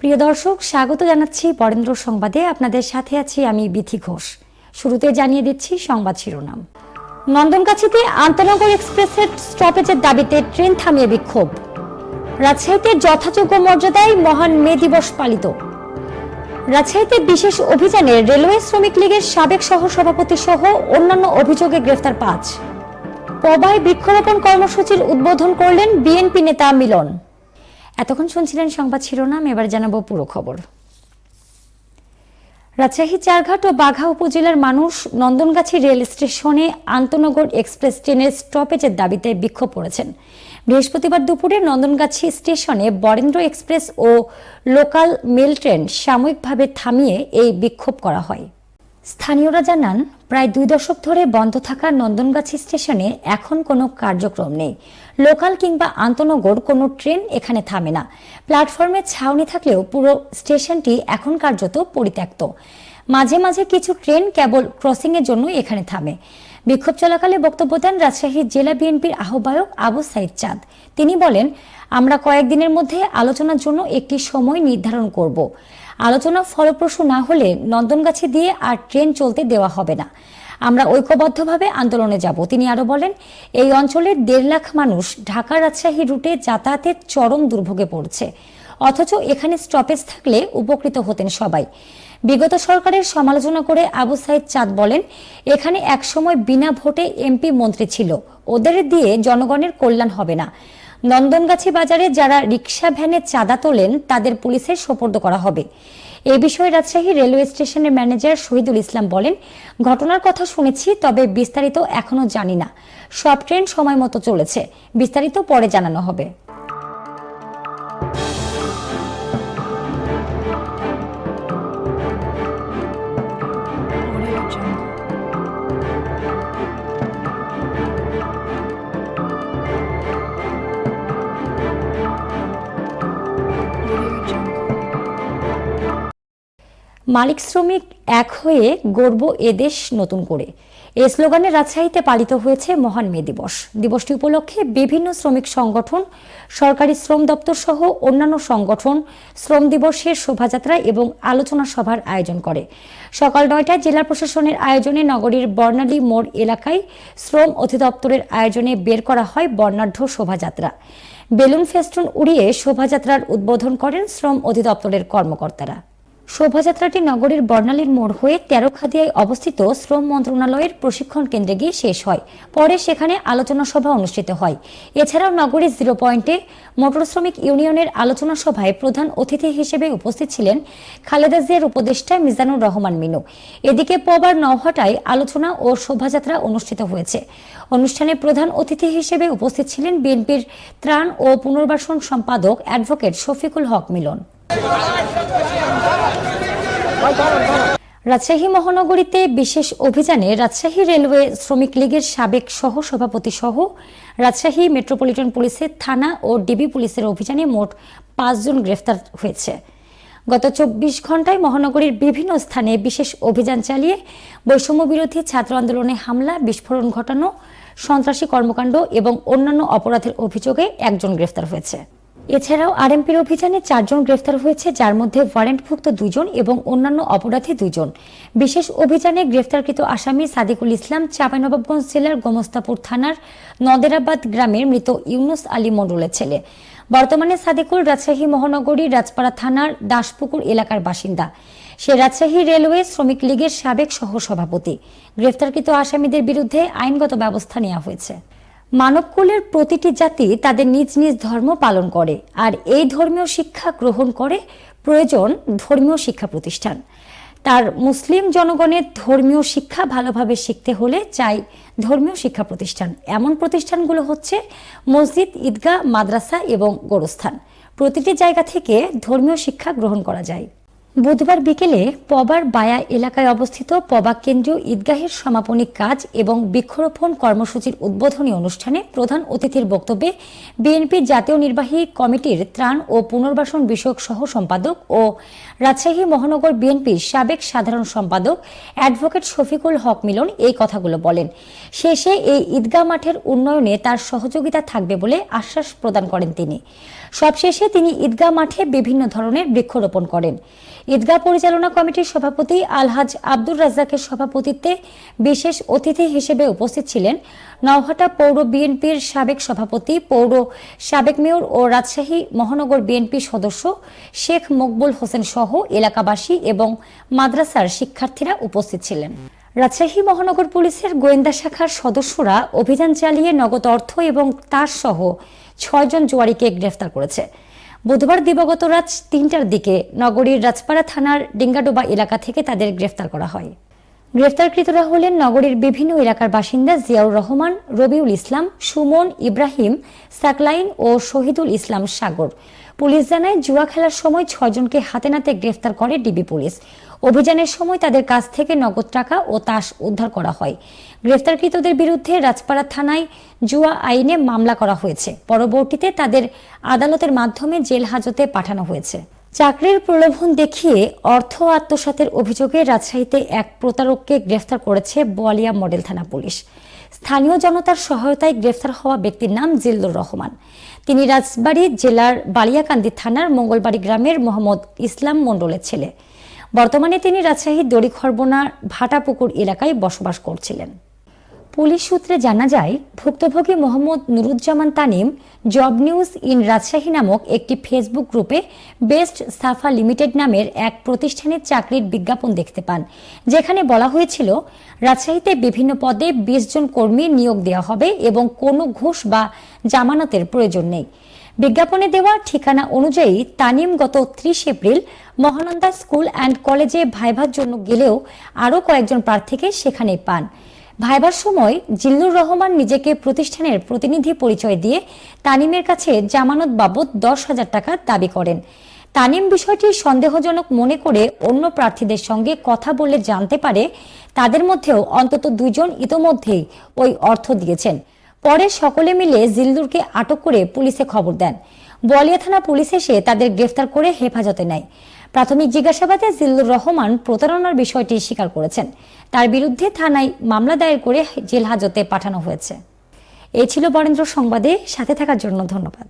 প্রিয় দর্শক, স্বাগত জানাচ্ছি বরেন্দ্র সংবাদে। আপনাদের সাথে আছি আমি বিথি ঘোষ। শুরুতে জানিয়ে দিচ্ছি সংবাদ শিরোনাম। নন্দনকাছিতে আন্তনগর এক্সপ্রেসের স্টপেজের দাবিতে ট্রেন থামিয়ে বিক্ষোভ। রাজশাহীতে যথাযোগ্য মর্যাদায় মহান মে দিবস পালিত। রাজশাহীতে বিশেষ অভিযানে রেলওয়ে শ্রমিক লীগের সাবেক সহ সভাপতি সহ অন্যান্য অভিযোগে গ্রেফতার পাঁচ। পবায় বৃক্ষরোপণ কর্মসূচির উদ্বোধন করলেন বিএনপি নেতা মিলন। এতক্ষণ শুনছিলেন সংবাদ শিরোনাম, এবার জানাব পুরো খবর। রাজশাহী, চারঘাট ও বাঘা উপজেলার মানুষ নন্দনগাছি রেল স্টেশনে আন্তনগর এক্সপ্রেস ট্রেনের স্টপেজের দাবিতে বিক্ষোভ করেছেন। বৃহস্পতিবার দুপুরে নন্দনগাছি স্টেশনে বরেন্দ্র এক্সপ্রেস ও লোকাল মেল ট্রেন সাময়িকভাবে থামিয়ে এই বিক্ষোভ করা হয়। স্থানীয়রা জানান, প্রায় দুই দশক ধরে বন্ধ থাকা নন্দনগাছি স্টেশনে এখন কোনো কার্যক্রম নেই। লোকাল কিংবা আন্তনগর কোনো ট্রেন এখানে থামে না। প্ল্যাটফর্মে ছাউনি থাকলেও পুরো স্টেশনটি এখন কার্যত পরিত্যক্ত। মাঝে মাঝে কিছু ট্রেন কেবল ক্রসিংয়ের জন্য এখানে থামে। বিক্ষোভ চলাকালে বক্তব্য দেন রাজশাহী জেলা বিএনপির আহ্বায়ক আবু সাইদ চাঁদ। তিনি বলেন, আমরা কয়েকদিনের মধ্যে আলোচনার জন্য একটি সময় নির্ধারণ করব। আলোচনা ফলপ্রসূ না হলে নন্দনগাছি দিয়ে আর ট্রেন চলতে দেওয়া হবে না। আমরা ঐক্যবদ্ধভাবে আন্দোলনে যাব। তিনি আরও বলেন, এই অঞ্চলের দেড় লাখ মানুষ ঢাকা রাজশাহী রুটে যাতায়াতের চরম দুর্ভোগে পড়ছে। অথচ এখানে স্টপেজ থাকলে উপকৃত হতেন সবাই। বিগত সরকারের সমালোচনা করে আবু সাইদ চাঁদ বলেন, এখানে একসময় বিনা ভোটে এমপি মন্ত্রী ছিল। ওদের দিয়ে জনগণের কল্যাণ হবে না। নন্দনগাছি বাজারে যারা রিক্সা ভ্যানে চাঁদা তোলেন, তাদের পুলিশের সোপর্দ করা হবে। এ বিষয়ে রাজশাহী রেলওয়ে স্টেশনের ম্যানেজার শহীদুল ইসলাম বলেন, ঘটনার কথা শুনেছি, তবে বিস্তারিত এখনও জানি না। সব ট্রেন সময় মতো চলেছে। বিস্তারিত পরে জানানো হবে। মালিক শ্রমিক এক হয়ে গর্ব এদেশ নতুন করে। এ স্লোগানে রাজশাহীতে পালিত হয়েছে মহান মে দিবস। দিবসটি উপলক্ষে বিভিন্ন শ্রমিক সংগঠন, সরকারি শ্রম দপ্তর সহ অন্যান্য সংগঠন, শ্রম দিবসের শোভাযাত্রা এবং আলোচনা সভার আয়োজন করে। সকাল নয়টায় জেলা প্রশাসনের আয়োজনে নগরীর বর্ণালী মোড় এলাকায় শ্রম অধিদপ্তরের আয়োজনে বের করা হয় বর্ণাঢ্য শোভাযাত্রা। বেলুন ফেস্টুন উড়িয়ে শোভাযাত্রার উদ্বোধন করেন শ্রম অধিদপ্তরের কর্মকর্তারা। শোভাযাত্রাটি নগরীর বর্ণালীর মোড় হয়ে তেরোখাদিয়ায় অবস্থিত শ্রম মন্ত্রণালয়ের প্রশিক্ষণ কেন্দ্রে গিয়ে শেষ হয়। পরে সেখানে আলোচনা সভা অনুষ্ঠিত হয়। এছাড়াও নগরীর জিরো পয়েন্টে মোটর শ্রমিক ইউনিয়নের আলোচনা সভায় প্রধান অতিথি হিসেবে উপস্থিত ছিলেন খালেদা জিয়ার উপদেষ্টা মিজানুর রহমান মিনু। এদিকে পবার নওহাটায় আলোচনা ও শোভাযাত্রা অনুষ্ঠিত হয়েছে। অনুষ্ঠানে প্রধান অতিথি হিসেবে উপস্থিত ছিলেন বিএনপির ত্রাণ ও পুনর্বাসন সম্পাদক অ্যাডভোকেট শফিকুল হক মিলন। রাজশাহী মহানগরীতে বিশেষ অভিযানে রাজশাহী রেলওয়ে শ্রমিক লীগের সাবেক সহ সভাপতি সহ রাজশাহী মেট্রোপলিটন পুলিশের থানা ও ডিবি পুলিশের অভিযানে মোট পাঁচজন গ্রেফতার হয়েছে। গত চব্বিশ ঘন্টায় মহানগরীর বিভিন্ন স্থানে বিশেষ অভিযান চালিয়ে বৈষম্য বিরোধী ছাত্র আন্দোলনে হামলা, বিস্ফোরণ ঘটানো, সন্ত্রাসী কর্মকাণ্ড এবং অন্যান্য অপরাধের অভিযোগে একজন গ্রেফতার হয়েছে। এছাড়াও আরএমপির অভিযানে চারজন গ্রেফতার হয়েছে, যার মধ্যে ওয়ারেন্টভুক্ত দুজন এবং অন্যান্য অপরাধী দুজন। বিশেষ অভিযানে গ্রেফতারকৃত আসামি সাদিকুল ইসলাম, চাঁপাইনবাবগঞ্জ জেলার গোমস্তাপুর থানার নদেরাবাদ গ্রামের মৃত ইউনুস আলী মণ্ডলের ছেলে। বর্তমানে সাদিকুল রাজশাহী মহানগরী রাজপাড়া থানার দাসপুকুর এলাকার বাসিন্দা। সে রাজশাহী রেলওয়ে শ্রমিক লীগের সাবেক সহ সভাপতি গ্রেফতারকৃত আসামিদের বিরুদ্ধে আইনগত ব্যবস্থা নেওয়া হয়েছে। মানবকুলের প্রতিটি জাতি তাদের নিজ নিজ ধর্ম পালন করে, আর এই ধর্মীয় শিক্ষা গ্রহণ করে প্রয়োজন ধর্মীয় শিক্ষা প্রতিষ্ঠান। তার মুসলিম জনগণের ধর্মীয় শিক্ষা ভালোভাবে শিখতে হলে চাই ধর্মীয় শিক্ষা প্রতিষ্ঠান। এমন প্রতিষ্ঠানগুলো হচ্ছে মসজিদ, ঈদগাহ, মাদ্রাসা এবং গোরস্থান। প্রতিটি জায়গা থেকে ধর্মীয় শিক্ষা গ্রহণ করা যায়। বুধবার বিকেলে পবার বায়া এলাকায় অবস্থিত পবা কেন্দ্রীয় ঈদগাহের সমাপনী কাজ এবং বৃক্ষরোপণ কর্মসূচির উদ্বোধনী অনুষ্ঠানে প্রধান অতিথির বক্তব্যে বিএনপি জাতীয় নির্বাহী কমিটির ত্রাণ ও পুনর্বাসন বিষয়ক সহ সম্পাদক ও রাজশাহী মহানগর বিএনপির সাবেক সাধারণ সম্পাদক অ্যাডভোকেট শফিকুল হক মিলন এই কথাগুলো বলেন। শেষে এই ঈদগাহ মাঠের উন্নয়নে তার সহযোগিতা থাকবে বলে আশ্বাস প্রদান করেন তিনি। সবশেষে তিনি ঈদগাহ মাঠে বিভিন্ন ধরনের বৃক্ষরোপণ করেন। ঈদগাহ পরিচালনা কমিটির সভাপতি আলহাজ আব্দুর রাজ্জাকের সভাপতিত্বে বিশেষ অতিথি হিসেবে উপস্থিত ছিলেন নওহাটা পৌর বিএনপির সাবেক সভাপতি, পৌর সাবেক মেয়র ও রাজশাহী মহানগর বিএনপি সদস্য শেখ মকবুল হোসেন সহ এলাকাবাসী এবং মাদ্রাসার শিক্ষার্থীরা উপস্থিত ছিলেন। রাজশাহী মহানগর পুলিশের গোয়েন্দা শাখার সদস্যরা অভিযান চালিয়ে নগদ অর্থ এবং তার সহ ছয়জন জুয়ারিকে গ্রেফতার করেছে। বুধবার দিবগত রাত তিনটার দিকে নগরীর রাজপাড়া থানার ডিঙ্গাডোবা এলাকা থেকে তাদের গ্রেফতার করা হয়। গ্রেফতারকৃতরা হলেন নগরীর বিভিন্ন এলাকার বাসিন্দা জিয়াউর রহমান, রবিউল ইসলাম, সুমন, ইব্রাহিম, সাকলাইন ও শহীদুল ইসলাম সাগর। পুলিশ জানায়, জুয়া খেলার সময় ছয়জনকে হাতে নাতে গ্রেফতার করে ডিবি পুলিশ। অভিযানের সময় তাদের কাছ থেকে নগদ টাকা ও তাস উদ্ধার করা হয়। গ্রেফতারকৃতদের বিরুদ্ধে রাজপাড়া থানায় জুয়া আইনে মামলা করা হয়েছে। পরবর্তীতে তাদের আদালতের মাধ্যমে জেল হাজতে পাঠানো হয়েছে। চাকরির প্রলোভন দেখিয়ে অর্থ আত্মসাতের অভিযোগে রাজশাহীতে এক প্রতারককে গ্রেফতার করেছে বোয়ালিয়া মডেল থানা পুলিশ। স্থানীয় জনতার সহায়তায় গ্রেফতার হওয়া ব্যক্তির নাম জিল্লুর রহমান। তিনি রাজবাড়ী জেলার বালিয়াকান্দি থানার মঙ্গলবাড়ি গ্রামের মোহাম্মদ ইসলাম মণ্ডলের ছেলে। বর্তমানে তিনি রাজশাহীর দড়িখরবনার ভাটাপুকুর এলাকায় বসবাস করছিলেন। পুলিশ সূত্রে জানা যায়, ভুক্তভোগী Mohammad Nuruzzaman Tanim job news in Rajshahi নামক একটি ফেসবুক গ্রুপে বেস্ট সাফা লিমিটেড নামের এক প্রতিষ্ঠানের চাকরির বিজ্ঞাপন দেখতে পান, যেখানে বলা হয়েছিল, রাজশাহীতে বিভিন্ন পদে বিশ জন কর্মী নিয়োগ দেওয়া হবে এবং কোনো ঘুষ বা জামানতের প্রয়োজন নেই। বিজ্ঞাপনে দেওয়া ঠিকানা অনুযায়ী তানিম গত ত্রিশ এপ্রিল মহানন্দা স্কুল অ্যান্ড কলেজে ভাইভার জন্য গেলেও আরও কয়েকজন প্রার্থীকে সেখানে পান। ভাইবার সময় জিল্লুর রহমান নিজেকে প্রতিষ্ঠানের প্রতিনিধি পরিচয় দিয়ে তানিমের কাছে জামানত বাবদ দশ হাজার টাকা দাবি করেন। তানিম বিষয়টি সন্দেহজনক মনে করে অন্য প্রার্থীদের সঙ্গে কথা বলে জানতে পারে, তাদের মধ্যেও অন্তত দুজন ইতোমধ্যেই ওই অর্থ দিয়েছেন। পরে সকলে মিলে জিল্লুরকে আটক করে পুলিশে খবর দেন। বলিয়া থানা পুলিশ এসে তাদের গ্রেফতার করে হেফাজতে নেয়। প্রাথমিক জিজ্ঞাসাবাদে জিল্লুর রহমান প্রতারণার বিষয়টি স্বীকার করেছেন। তার বিরুদ্ধে থানায় মামলা দায়ের করে জেল হাজতে পাঠানো হয়েছে। এ ছিল বরেন্দ্র সংবাদে। সাথে থাকার জন্য ধন্যবাদ।